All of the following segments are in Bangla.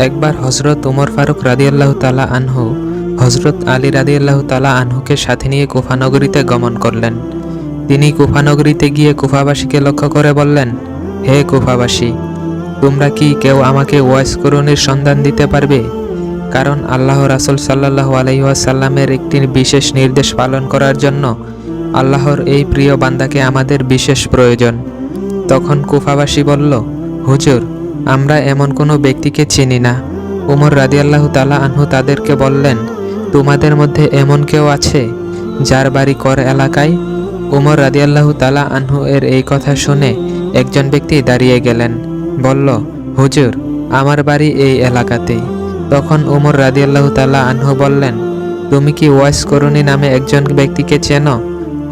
একবার হজরত উমর ফারুক রাদিয়াল্লাহু তালা আনহু হজরত আলী রাদিয়াল্লাহু তালা আনহুকে সাথে নিয়ে কুফানগরীতে গমন করলেন। তিনি কুফানগরীতে গিয়ে কুফাবাসীকে লক্ষ্য করে বললেন, হে কুফাবাসী, তোমরা কি কেউ আমাকে ওয়াইস করুণের সন্ধান দিতে পারবে? কারণ আল্লাহ রাসুল সাল্লাহ আলহিহাসাল্লামের একটি বিশেষ নির্দেশ পালন করার জন্য আল্লাহর এই প্রিয় বান্দাকে আমাদের বিশেষ প্রয়োজন। তখন কুফাবাসী বলল, হুজুর আমরা এমন কোনো ব্যক্তিকে চিনি না। উমর রাদিয়াল্লাহু তালা আনহু তাদেরকে বললেন, তোমাদের মধ্যে এমন কেউ আছে যার বাড়ি কর এলাকায়? উমর রাদিয়াল্লাহু তালা আনহু এর এই কথা শুনে একজন ব্যক্তি দাঁড়িয়ে গেলেন, বলল, হুজুর, আমার বাড়ি এই এলাকাতেই। তখন উমর রাদিয়াল্লাহু তালা আনহু বললেন, তুমি কি ওয়াইস করুণী নামে একজন ব্যক্তিকে চেনো?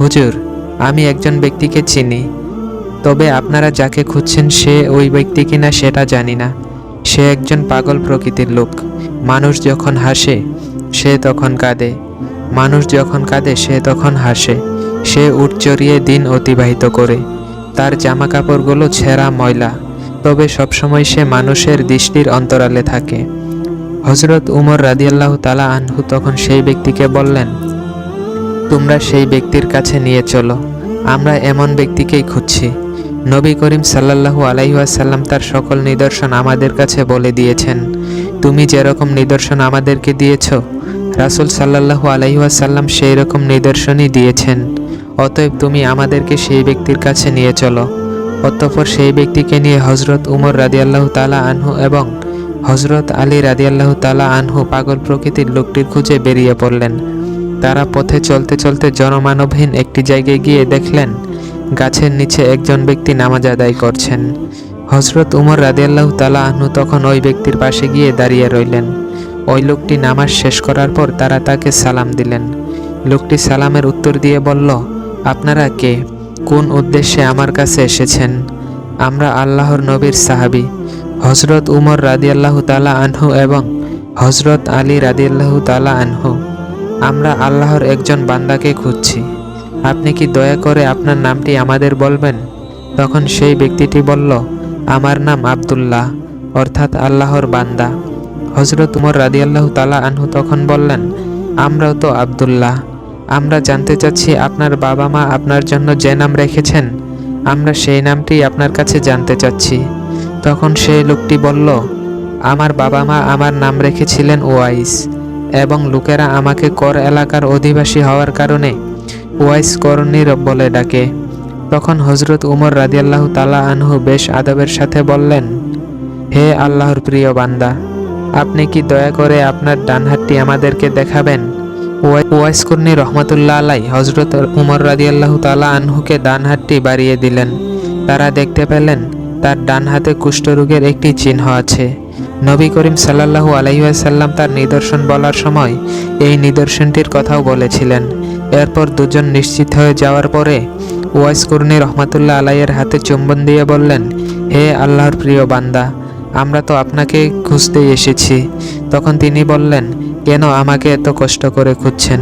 হুজুর, আমি একজন ব্যক্তিকে চিনি। তবে আপনারা যাকে খুঁজছেন সে ওই ব্যক্তি কিনা সেটা জানি না। সে একজন পাগল প্রকৃতির লোক। মানুষ যখন হাসে, সে তখন কাঁদে। মানুষ যখন কাঁদে, সে তখন হাসে। সে উঠ চড়িয়ে দিন অতিবাহিত করে। তার জামা কাপড়গুলো ছেঁড়া ময়লা। তবে সবসময় সে মানুষের দৃষ্টির অন্তরালে থাকে। হজরত উমর রাদিয়াল্লাহ তালা আনহু তখন সেই ব্যক্তিকে বললেন, তোমরা সেই ব্যক্তির কাছে নিয়ে চলো। আমরা এমন ব্যক্তিকেই খুঁজছি। নবী করিম সাল্লাল্লাহু আলাইহাসাল্লাম তার সকল নিদর্শন আমাদের কাছে বলে দিয়েছেন। তুমি যেরকম নিদর্শন আমাদেরকে দিয়েছ, রাসুল সাল্লাল্লাহু আলাইহাসাল্লাম সেই রকম নিদর্শনই দিয়েছেন। অতএব তুমি আমাদেরকে সেই ব্যক্তির কাছে নিয়ে চলো। অতঃপর সেই ব্যক্তিকে নিয়ে হজরত উমর রাদিয়াল্লাহ তালা আনহু এবং হজরত আলী রাদিয়াল্লাহ তালা আনহু পাগল প্রকৃতির লোকটির খুঁজে বেরিয়ে পড়লেন। তারা পথে চলতে চলতে জনমানবহীন একটি জায়গায় গিয়ে দেখলেন গাছের নিচে একজন ব্যক্তি নামাজ আদায় করছেন। হজরত উমর রাদিয়াল্লাহ তালা আহনু তখন ওই ব্যক্তির পাশে গিয়ে দাঁড়িয়ে রইলেন। ওই লোকটি নামাজ শেষ করার পর তারা তাকে সালাম দিলেন। লোকটি সালামের উত্তর দিয়ে বলল, আপনারা কে? কোন উদ্দেশ্যে আমার কাছে এসেছেন? আমরা আল্লাহর নবীর সাহাবি। হজরত উমর রাদিয়াল্লাহ তালা আনহু এবং হজরত আলী রাদিয়াল্লাহু তালা আনহু। আমরা আল্লাহর একজন বান্দাকে খুঁজছি। আপনি কি দয়া করে আপনার নামটি আমাদের বলবেন? তখন সেই ব্যক্তিটি বলল, আমার নাম আব্দুল্লাহ, অর্থাৎ আল্লাহর বান্দা। হজরত উমর রাদিয়াল্লাহ তালা আনহু তখন বললেন, আমরাও তো আব্দুল্লাহ। আমরা জানতে চাচ্ছি আপনার বাবা মা আপনার জন্য যে নাম রেখেছেন। আমরা সেই নামটি আপনার কাছে জানতে চাচ্ছি। তখন সেই লোকটি বলল, আমার বাবা মা আমার নাম রেখেছিলেন ওয়াইস এবং লোকেরা আমাকে কর এলাকার অধিবাসী হওয়ার কারণে ওয়াইস করণীর বলে ডাকে। তখন হজরত উমর রাদিয়াল্লাহ তালা আনহু বেশ আদবের সাথে বললেন, হে আল্লাহর প্রিয় বান্দা, আপনি কি দয়া করে আপনার ডান হাতটি আমাদেরকে দেখাবেন? ওয়াই- ওয়াইস কর্ণী রহমতুল্লাহ আলাই হজরত উমর রাদিয়াল্লাহ তালা আনহুকে ডান হাতটি বাড়িয়ে দিলেন। তারা দেখতে পেলেন, তার ডান হাতে কুষ্ঠরোগের একটি চিহ্ন আছে। নবী করিম সাল্লাল্লাহু আলাইসাল্লাম তার নিদর্শন বলার সময় এই নিদর্শনটির কথাও বলেছিলেন। এরপর দুজন নিশ্চিত হয়ে যাওয়ার পরে ওয়াইস কর্ণী রহমাতুল্লাহ আলাইয়ের হাতে চুম্বন দিয়ে বললেন, হে আল্লাহর প্রিয় বান্দা, আমরা তো আপনাকে খুঁজতে এসেছি। তখন তিনি বললেন, কেন আমাকে এত কষ্ট করে খুঁজছেন?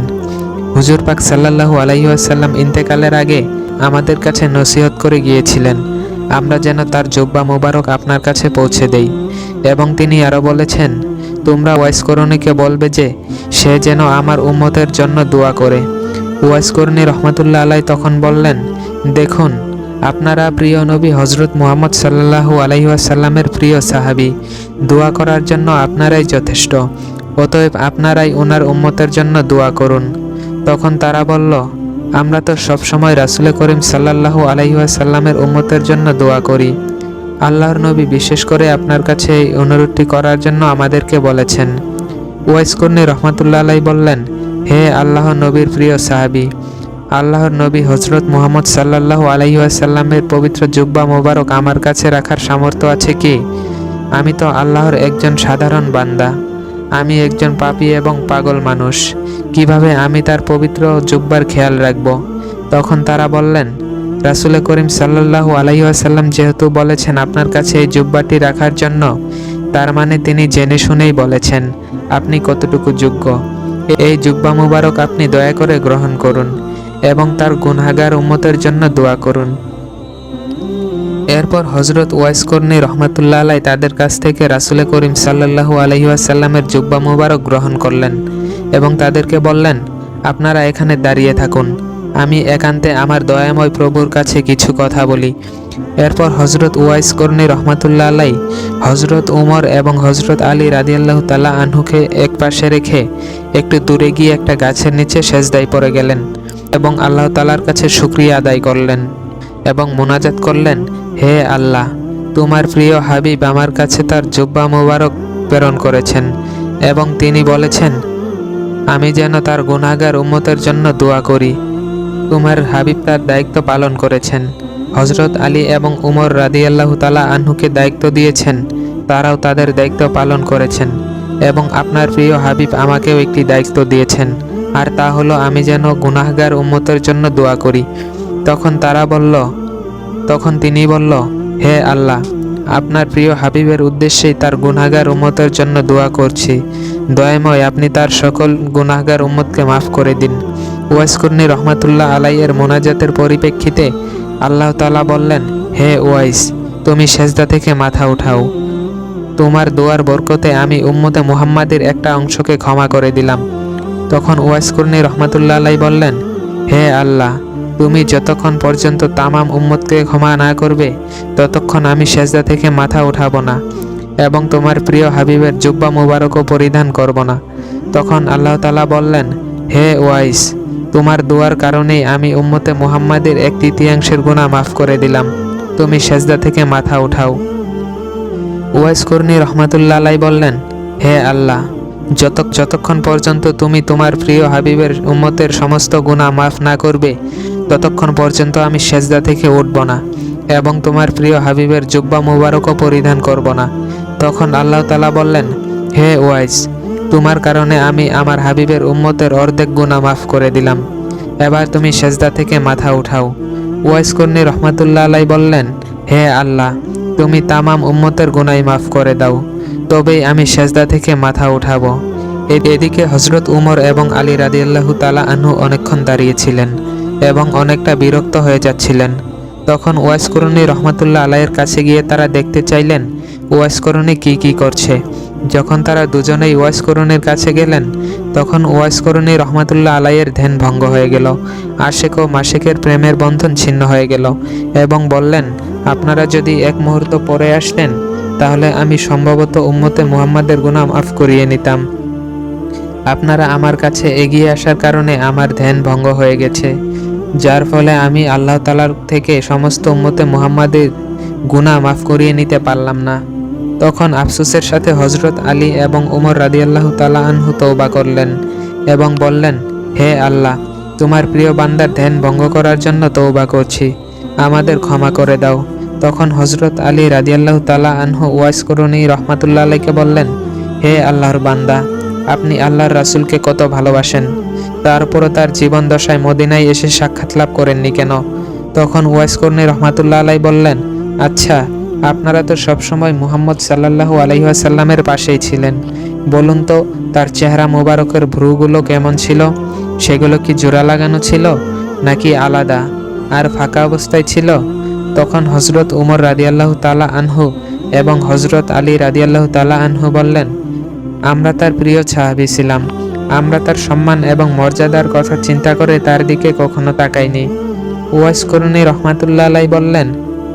হুজুর পাক সাল্লাল্লাহু আলাইসাল্লাম ইন্তেকালের আগে আমাদের কাছে নসিহত করে গিয়েছিলেন, আমরা যেন তার জব্বা মোবারক আপনার কাছে পৌঁছে দেই। এবং তিনি আরও বলেছেন, তোমরা ওয়াইস করণীকে বলবে যে, সে যেন আমার উম্মতের জন্য দোয়া করে। ওয়াইস করণী রহমতুল্লাহ আলাই তখন বললেন, দেখুন, আপনারা প্রিয় নবী হজরত মুহাম্মদ সাল্লাহু আলাইসাল্লামের প্রিয় সাহাবি। দোয়া করার জন্য আপনারাই যথেষ্ট, অতএব আপনারাই ওনার উম্মতের জন্য দোয়া করুন। তখন তারা বলল, আমরা তো সবসময় রাসুলে করিম সাল্লাহু আলাইসাল্লামের উম্মতের জন্য দোয়া করি। আল্লাহর নবী বিশেষ করে আপনার কাছে এই অনুরোধটি করার জন্য আমাদেরকে বলেছেন। ওয়াইস কর্ণী রহমতুল্লাহ আলাই বললেন হে আল্লাহ নবীর প্রিয় সাহাবি, আল্লাহর নবী হজরত মুহাম্মদ সাল্লাহ আলাইসাল্লামের পবিত্র জুব্বা মোবারক আমার কাছে রাখার সামর্থ্য আছে কি? আমি তো আল্লাহর একজন সাধারণ বান্দা। আমি একজন পাপী এবং পাগল মানুষ। কীভাবে আমি তার পবিত্র জুব্বার খেয়াল রাখব? তখন তারা বললেন, রাসুলে করিম সাল্লাল্লাহু আলাইসাল্লাম যেহেতু বলেছেন আপনার কাছে এই জুব্বাটি রাখার জন্য, তার মানে তিনি জেনে শুনেই বলেছেন, আপনি কতটুকু যোগ্য। এই জুব্বা মুবারক আপনি দয়া করে গ্রহণ করুন এবং তার গুনাগার উম্মতের জন্য দোয়া করুন। এরপর হজরত ওয়াইস কর্নী রহমাতুল্লাহ আলাই তাদের কাছ থেকে রাসুলে করিম সাল্লাহু আলহিউসাল্লামের জুব্বা মুবারক গ্রহণ করলেন এবং তাদেরকে বললেন, আপনারা এখানে দাঁড়িয়ে থাকুন। আমি একান্তে আমার দয়াময় প্রভুর কাছে কিছু কথা বলি। এরপর হজরত ওয়াইস কর্নী রহমাতুল্লাহ আলাই হজরত উমর এবং হজরত আলী রাদিয়াল্লাহু তালা আনহুকে এক পাশে রেখে একটু দূরে গিয়ে একটা গাছের নিচে সেজদায় পড়ে গেলেন এবং আল্লাহ তালার কাছে শুক্রিয়া আদায় করলেন এবং মোনাজাত করলেন, হে আল্লাহ, তোমার প্রিয় হাবিব আমার কাছে তার জুব্বা মোবারক প্রেরণ করেছেন এবং তিনি বলেছেন, আমি যেন তার গুণাগার উম্মতের জন্য দোয়া করি। তোমার হাবিব তার দায়িত্ব পালন করেছেন। হজরত আলী এবং উমর রাদিয়াল্লাহু তালা আনহুকে দায়িত্ব দিয়েছেন। তারাও তাদের দায়িত্ব পালন করেছেন এবং আপনার প্রিয় হাবিব আমাকেও একটি দায়িত্ব দিয়েছেন। আর তা হলো আমি যেন গুনাহগার উম্মতের জন্য দোয়া করি। তখন তারা বলল, তখন তিনি বলল, হে আল্লাহ, আপনার প্রিয় হাবিবের উদ্দেশ্যেই তার গুনাহগার উম্মতের জন্য দোয়া করছি। দয়াময় আপনি তার সকল গুনাহগার উম্মতকে মাফ করে দিন। ওয়াইসকর্ণী রহমাতুল্লাহ আলাইয়ের মোনাজাতের পরিপ্রেক্ষিতে আল্লাহ তালা বললেন, হে ওয়াইস, তুমি সেজদা থেকে মাথা উঠাও। তোমার দোয়ার বরকতে আমি উম্মতে মুহাম্মাদের একটা অংশকে ক্ষমা করে দিলাম। তখন ওয়াইস ওয়াইসকর্ণী রহমাতুল্লাহ আলাই বললেন, হে আল্লাহ, তুমি যতক্ষণ পর্যন্ত তামাম উম্মতকে ক্ষমা না করবে, ততক্ষণ আমি সেজদা থেকে মাথা উঠাবো না এবং তোমার প্রিয় হাবিবের জুব্বা মুবারকও পরিধান করব না। তখন আল্লাহ তালা বললেন, হে ওয়াইস তোমার দোয়ার কারণেই আমি উম্মতে মুহাম্মাদের এক তৃতীয়াংশের গুণা মাফ করে দিলাম। তুমি সেজদা থেকে মাথা উঠাও। ওয়াইস কর্ণী রহমাতুল্লাহ আলাই বললেন, হে আল্লাহ, যত যতক্ষণ পর্যন্ত তুমি তোমার প্রিয় হাবিবের উম্মতের সমস্ত গুণা মাফ না করবে, ততক্ষণ পর্যন্ত আমি সেজদা থেকে উঠব না এবং তোমার প্রিয় হাবিবের জুব্বা মুবারকও পরিধান করব না। তখন আল্লাহ তালা বললেন, হে ওয়াইস তোমার কারণে আমি আমার হাবিবের উম্মতের অর্ধেক গুণা মাফ করে দিলাম। এবার তুমি সেজদা থেকে মাথা উঠাও। ওয়াইস কর্ণী রহমাতুল্লাহ আলাই বললেন, হে আল্লাহ, তুমি তামাম উম্মতের গুনাই মাফ করে দাও। তবেই আমি সেজদা থেকে মাথা উঠাবো। এদিকে হজরত উমর এবং আলী রাদিয়াল্লাহু তালা আনহু অনেকক্ষণ দাঁড়িয়েছিলেন এবং অনেকটা বিরক্ত হয়ে যাচ্ছিলেন। তখন ওয়াইস করণী রহমাতুল্লাহ আলাইয়ের কাছে গিয়ে তারা দেখতে চাইলেন, ওয়াইস করণী কী কী করছে? যখন তারা দুজনেই ওয়াইস করণীর কাছে গেলেন, তখন ওয়াইস করণী রহমাতুল্লাহ আলাইয়ের ধ্যান ভঙ্গ হয়ে গেল, আশেক ও মাসেকের প্রেমের বন্ধন ছিন্ন হয়ে গেল এবং বললেন, আপনারা যদি এক মুহূর্ত পরে আসতেন, তাহলে আমি সম্ভবত উম্মতে মুহাম্মাদের গুনাহ মাফ করিয়ে নিতাম। আপনারা আমার কাছে এগিয়ে আসার কারণে আমার ধ্যান ভঙ্গ হয়ে গেছে, যার ফলে আমি আল্লাহ তালার থেকে সমস্ত উম্মতে মুহাম্মাদের গুনাহ মাফ করিয়ে নিতে পারলাম না। তখন আফসোসের সাথে হজরত আলী এবং উমর রাদিয়াল্লাহু তালা আনহু তৌবা করলেন এবং বললেন, হে আল্লাহ, তোমার প্রিয় বান্দার ধ্যান ভঙ্গ করার জন্য তৌবা করছি। আমাদের ক্ষমা করে দাও। তখন হজরত আলী রাদিয়াল্লাহু তালা আনহু ওয়াইস করুনি রহমাতুল্লাহ আলাইকে বললেন, হে আল্লাহর বান্দা, আপনি আল্লাহর রাসূলকে কত ভালোবাসেন। তারপরও তার জীবন দশায় মদিনায় এসে সাক্ষাৎ লাভ করেননি কেন? তখন ওয়াইস কর্ণী রহমাতুল্লাহ আলাই বললেন আচ্ছা আপনারা তো সবসময় মুহাম্মদ সাল্লাল্লাহু আলহিহাসাল্লামের পাশেই ছিলেন। বলুন তো, তার চেহারা মোবারকের ভ্রুগুলো কেমন ছিল? সেগুলো কি জোড়া লাগানো ছিল, নাকি আলাদা? আর ফাঁকা অবস্থায় ছিল? তখন হজরত উমর রাদিয়াল্লাহু তালা আনহু এবং হজরত আলী রাদিয়াল্লাহু তালা আনহু বললেন, আমরা তার প্রিয় সাহাবি ছিলাম। আমরা তার সম্মান এবং মর্যাদার কথা চিন্তা করে তার দিকে কখনো তাকাইনি। ওয়াইস করুণী রহমাতুল্লাহ আলাই বললেন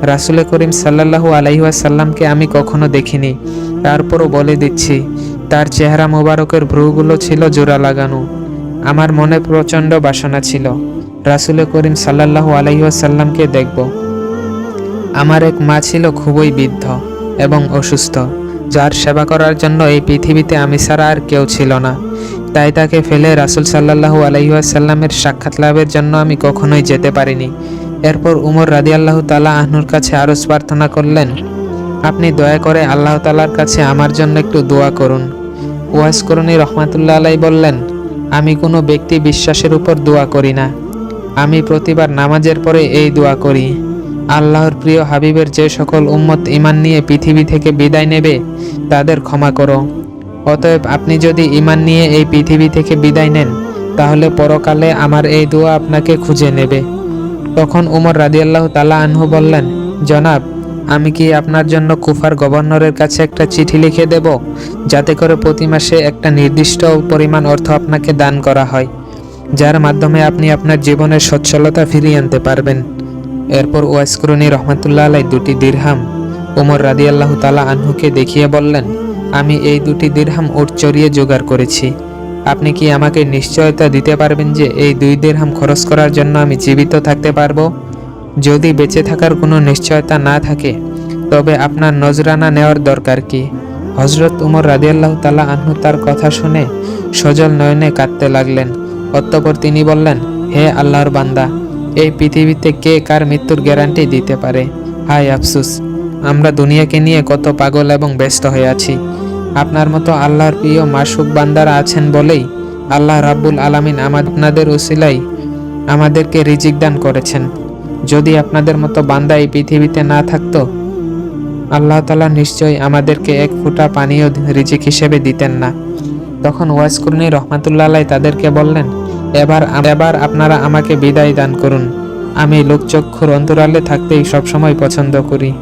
রাসুলে করিম সাল্লাল্লাহু আলাইহাসাল্লামকে আমি কখনো দেখিনি। তারপরও বলে দিচ্ছি, তার চেহারা মোবারকের ভ্রুগুলো ছিল জোড়া লাগানো। আমার মনে প্রচণ্ড বাসনা ছিল। রাসুলে করিম সাল্লাল্লাহু আলাইহাসাল্লামকে দেখব। আমার এক মা ছিল খুবই বৃদ্ধ এবং অসুস্থ, যার সেবা করার জন্য এই পৃথিবীতে আমি ছাড়া আর কেউ ছিল না। তাই তাকে ফেলে রাসুল সাল্লাহু আলহিহাসাল্লামের সাক্ষাৎ লাভের জন্য আমি কখনোই যেতে পারিনি। এরপর উমর রাদি আল্লাহ তালা আহনুর কাছে আরজ প্রার্থনা করলেন, আপনি দয়া করে আল্লাহ তালার কাছে আমার জন্য একটু দোয়া করুন। ওয়াস করুনি রহমাতুল্লাহ আলাই বললেন, আমি কোনো ব্যক্তি বিশ্বাসের উপর দোয়া করি না। আমি প্রতিবার নামাজের পরে এই দোয়া করি। আল্লাহর প্রিয় হাবিবের যে সকল উম্মত ইমান নিয়ে পৃথিবী থেকে বিদায় নেবে, তাদের ক্ষমা করো। অতএব আপনি যদি ইমান নিয়ে এই পৃথিবী থেকে বিদায় নেন, তাহলে পরকালে আমার এই দোয়া আপনাকে খুঁজে নেবে। তখন উমর রাদিয়াল্লাহ তালা আনহু বললেন, জনাব, আমি কি আপনার জন্য কুফার গভর্নরের কাছে একটা চিঠি লিখে দেব? যাতে করে প্রতি মাসে একটা নির্দিষ্ট পরিমাণ অর্থ আপনাকে দান করা হয়, যার মাধ্যমে আপনি আপনার জীবনের সচ্ছলতা ফিরিয়ে আনতে পারবেন। এরপর ওয়াইসকরণী রহমতুল্লাহ আলাই দুটি দিরহাম ওমর রাদিয়াল্লাহু তালা আনহুকে দেখিয়ে বললেন, আমি এই দুটি দিরহাম উট চড়িয়ে জোগাড় করেছি। আপনি কি আমাকে নিশ্চয়তা দিতে পারবেন যে এই দুই দিরহাম খরচ করার জন্য আমি জীবিত থাকতে পারব? যদি বেঁচে থাকার কোনো নিশ্চয়তা না থাকে, তবে আপনার নজরানা নেওয়ার দরকার কি? হজরত উমর রাদিয়াল্লাহু তালা আনহু তার কথা শুনে সজল নয়নে কাঁদতে লাগলেন। অতঃপর তিনি বললেন, হে আল্লাহর বান্দা, এই পৃথিবীতে কে কার মৃত্যুর গ্যারান্টি দিতে পারে? হায় আফসুস, আমরা দুনিয়াকে নিয়ে কত পাগল এবং ব্যস্ত হয়ে আছি। আপনার মতো আল্লাহর প্রিয় মাসুক বান্দারা আছেন বলেই আল্লাহ রাব্বুল আলামিন আপনাদের উসিলাই আমাদেরকে রিজিক দান করেছেন। যদি আপনাদের মতো বান্দা এই পৃথিবীতে না থাকতো, আল্লাহ তালা নিশ্চয়ই আমাদেরকে এক ফোঁটা পানীয় রিজিক হিসেবে দিতেন না। তখন ওয়াইসকুরনি রহমাতুল্লাহ তাদেরকে বললেন, এবার এবার আপনারা আমাকে বিদায় দান করুন। আমি লোকচক্ষুর অন্তরালে থাকতেই সবসময় পছন্দ করি।